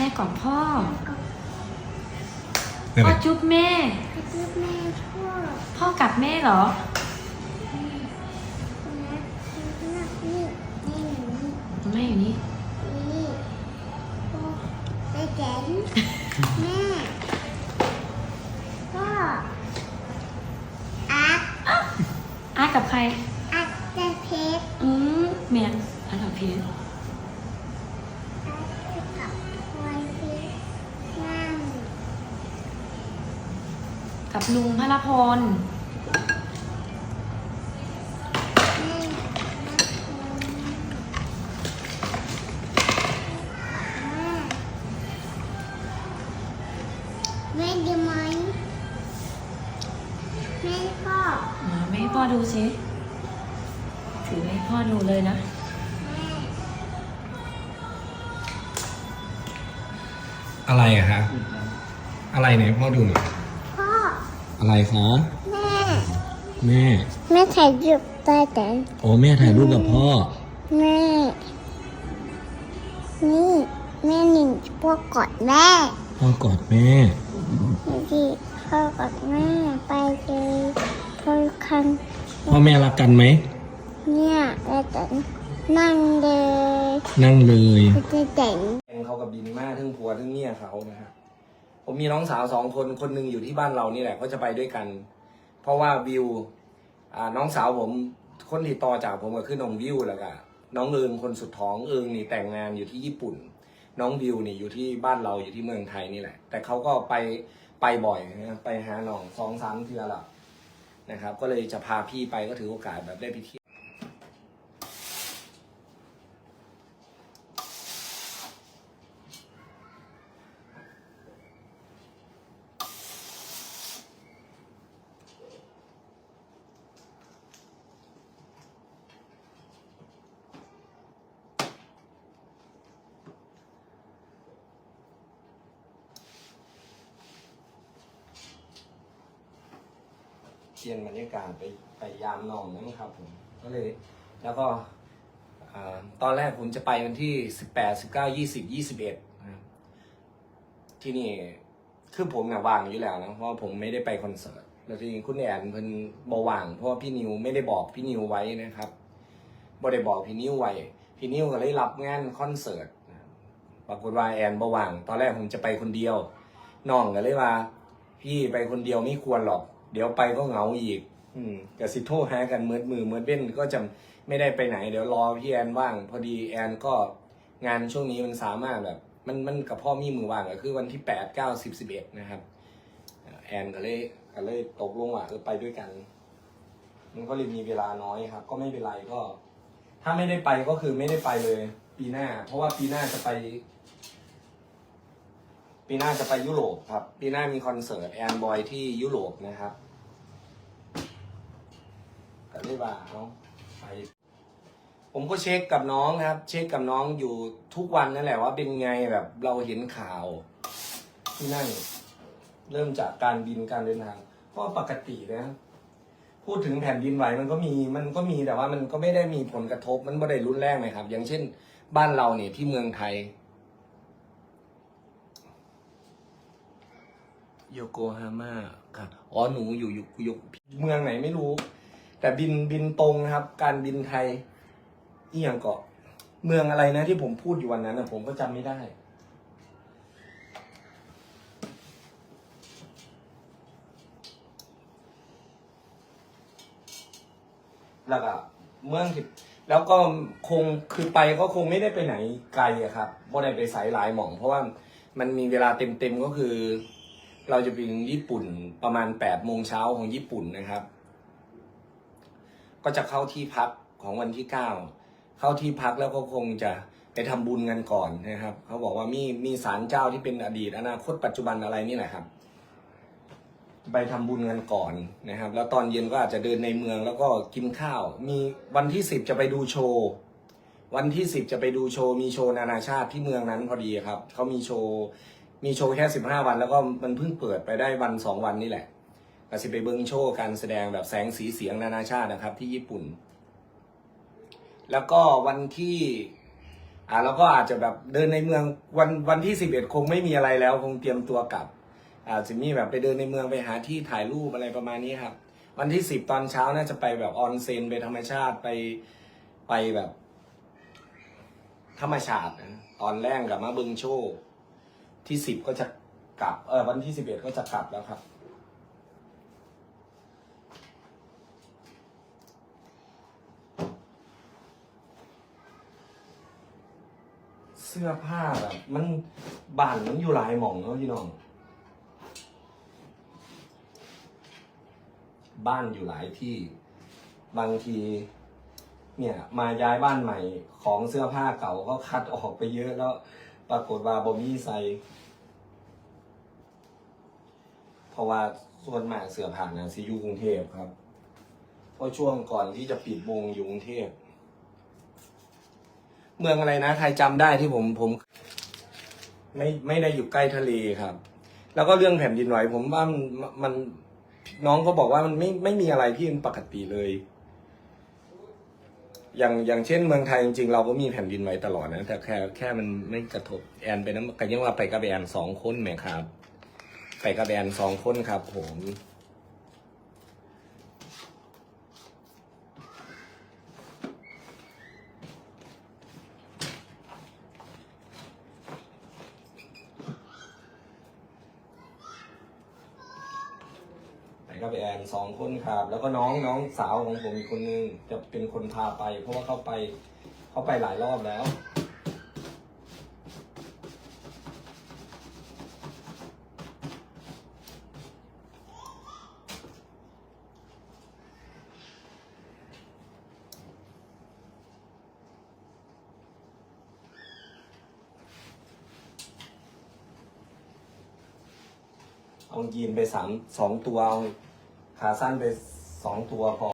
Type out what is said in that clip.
ม่กอดพ่อ นั่นพ่แหอละจุ๊บแม่ กระจุบแม่พ่อพ่อกัดแม่เหรอ นะนี่นี่นี่แม่อยู่นี่ นี่พ่อไปแจ๋นแม่พ่ออาร์ตอาร์ตกับใคร กับลุงพระพลแม่นักแม่ดีไหมแม่พ่อมาแม่ให้พ่อดูสิถือให้พ่อดูเลยนะ อะไรอะคะอะไรเนี่ยพ่อดูหน่อย ออะไรคะแม่แม่ แม่ถ่ายรูปใต้แต่โอ้แม่ถ่ายรูปกับพ่อ แม่ นี่แม่หนึ่งพ่อกอดแม่พ่อกอดแม่นี่พ่อกอดแม่ไปเลยพ่อคันพ่อแม่รักกันไหมเนี่ยแล้วแต่นั่งเลยนั่งเลยจะเจ๋งเขากับบินมาทั้งผัวทั้งเมียเขานะครับ ผมมีน้องสาวสองคนคนหนึ่งอยู่ที่บ้านเรานี่แหละก็จะไปด้วยกัน เพราะว่าวิวน้องสาวผมคนที่ต่อจากผมก็คือน้องวิวแล้วก็น้องเอิงคนสุดท้องเอิงนี่แต่งงานอยู่ที่ญี่ปุ่น น้องวิวนี่อยู่ที่บ้านเราอยู่ที่เมืองไทยนี่แหละ แต่เขาก็ไปไปบ่อยนะไปหานองสองสามเทือละนะครับ ก็เลยจะพาพี่ไปก็ถือโอกาสแบบได้ไปเที่ยว ปลี่ยนบรรยากาศไปไปยามนองนะครับผมก็เลยแล้วก็อ่าตอนแรกผมจะไปวันที่สิบแปดสิบเก้ายี่สิบยี่สิบเอ็ดนะที่นี่คือผมเนี่ยว่างอยู่แล้วนะเพราะผมไม่ได้ไปคอนเสิร์ตแล้วทีนี้คุณแอนเพิ่นบว่างเพราะว่าพี่นิวไม่ได้บอกพี่นิวไว้นะครับบ่ได้บอกพี่นิวไว้พี่นิวก็เลยรับงานคอนเสิร์ตปรากฏว่าแอนบว่าง ตอนแรกผมจะไปคนเดียวน้องก็เลยว่า พี่ไปคนเดียวไม่ควรหรอก เดี๋ยวไปก็เหงาอีก อืมกับสิโทรหากันเมือมือเมือเบ้นก็จะไม่ได้ไปไหน เดี๋ยวรอพี่แอนว่าง พอดีแอนก็งานช่วงนี้มันสามารถแบบ มันมันกับพ่อมีมือว่างก็คือวันที่แปดเก้าสิบสิบเอ็ดนะครับ แอนก็เลยก็เลยตกลงว่าเออไปด้วยกัน มันก็เลยมีเวลาน้อยครับ ก็ไม่เป็นไรก็ ถ้าไม่ได้ไปก็คือไม่ได้ไปเลย ปีหน้า เพราะว่าปีหน้าจะไปปีหน้าจะไปยุโรปครับ ปีหน้ามีคอนเสิร์ตแอนบอยที่ยุโรปนะครับ ก็เลยว่าเนาะไปผมก็เช็คกับน้องนะครับ เช็คกับน้องอยู่ทุกวันนั่นแหละว่าเป็นไงแบบเราเห็นข่าว ที่นั่น เริ่มจากการบินการเดินทางเพราะปกตินะ พูดถึงแผ่นดินไหวมันก็มีมันก็มีแต่ว่ามันก็ไม่ได้มีผลกระทบมันไม่ได้รุนแรงนะครับ อย่างเช่น บ้านเราเนี่ยที่เมืองไทยโยโกฮาม่าครับอ๋อหนูอยู่อยู่ยู่เมืองไหนไม่รู้ แต่บินบินตรงนะครับ การบินไทยอียังเกาะ เมืองอะไรนะที่ผมพูดอยู่วันนั้นนะผมก็จำไม่ได้แล้วก็เมืองที่แล้วก็คงคือไปก็คงไม่ได้ไปไหนไกลอะครับบ่ได้ไปสายหลายหม่อง เพราะว่ามันมีเวลาเต็มๆก็คือ เราจะไปถึงญี่ปุ่นประมาณแปดโมงเช้าของญี่ปุ่นนะครับ ก็จะเข้าที่พักของวันที่เก้าเข้าที่พักแล้วก็คงจะไปทำบุญกันก่อนนะครับเขาบอกว่ามีมีศาลเจ้าที่เป็นอดีต อนาคตปัจจุบันอะไรนี่แหละครับ ไปทำบุญกันก่อนนะครับ แล้วตอนเย็นก็อาจจะเดินในเมืองแล้วก็กินข้าว มีวันที่สิบจะไปดูโชว์วันที่สิบจะไปดูโชว์มีโชว์นานาชาติที่เมืองนั้นพอดีครับเขามีโชว์มีโชว์แค่สิบห้าวัน แล้วก็มันเพิ่งเปิดไปได้วันสองวันนี่แหละ ก็สิไปเบิ้งโชว์การแสดงแบบแสงสีเสียงนานาชาตินะครับ ที่ญี่ปุ่น แล้วก็วันที่อ่าแล้วก็อาจจะแบบเดินในเมืองวันวันที่สิบเอ็ดคงไม่มีอะไรแล้ว คงเตรียมตัวกลับ อาจจะมีแบบไปเดินในเมืองไปหาที่ถ่ายรูปอะไรประมาณนี้ครับ วันที่สิบตอนเช้าน่าจะไปแบบออนเซ็นไปธรรมชาติไปไปแบบ ธรรมชาตินะตอนแรกกับมาเบิงโชว์ที่สิบก็จะกลับเออวันที่สิบเอ็ดก็จะกลับแล้วครับ สื้อผ้าแบบ มันบ้านมันอยู่หลายหม่องเนาะพี่น้อง บ้านอยู่หลายที่ บางที เนี่ย มาย้ายบ้านใหม่ของเสื้อผ้าเก่าก็คัดออกไปเยอะแล้ว ปรากฏว่าบอมี่ใส่เพราะว่าส่วนมากเสื้อผ้านะสิอยู่กรุงเทพครับเพราะช่วงก่อนที่จะปิดวงอยู่กรุงเทพ เมืองอะไรนะ ใครจำได้ที่ผมผม ไม่ไม่ได้อยู่ใกล้ทะเลครับ แล้วก็เรื่องแผ่นดินไหวผมว่ามันมันน้องก็บอกว่ามันไม่ไม่มีอะไรที่มันปกติเลย อย่างอย่างเช่นเมืองไทยจริงๆเราก็มีแผ่นดินไหวตลอดนะแต่แค่แค่มันไม่กระทบแอนไปนะกันยังว่าไปกับแอนสองคนไหมครับ ไปกับแอนสองคนครับ ผม ไปกับแอนสองคนครับแล้วก็น้องน้องสาวของผมอีกคนนึงจะเป็นคนพาไป เพราะว่าเขาไปเขาไปหลายรอบแล้ว เอายีนไปสามสองตัวเอาขาสั้นไปสองตัวพอ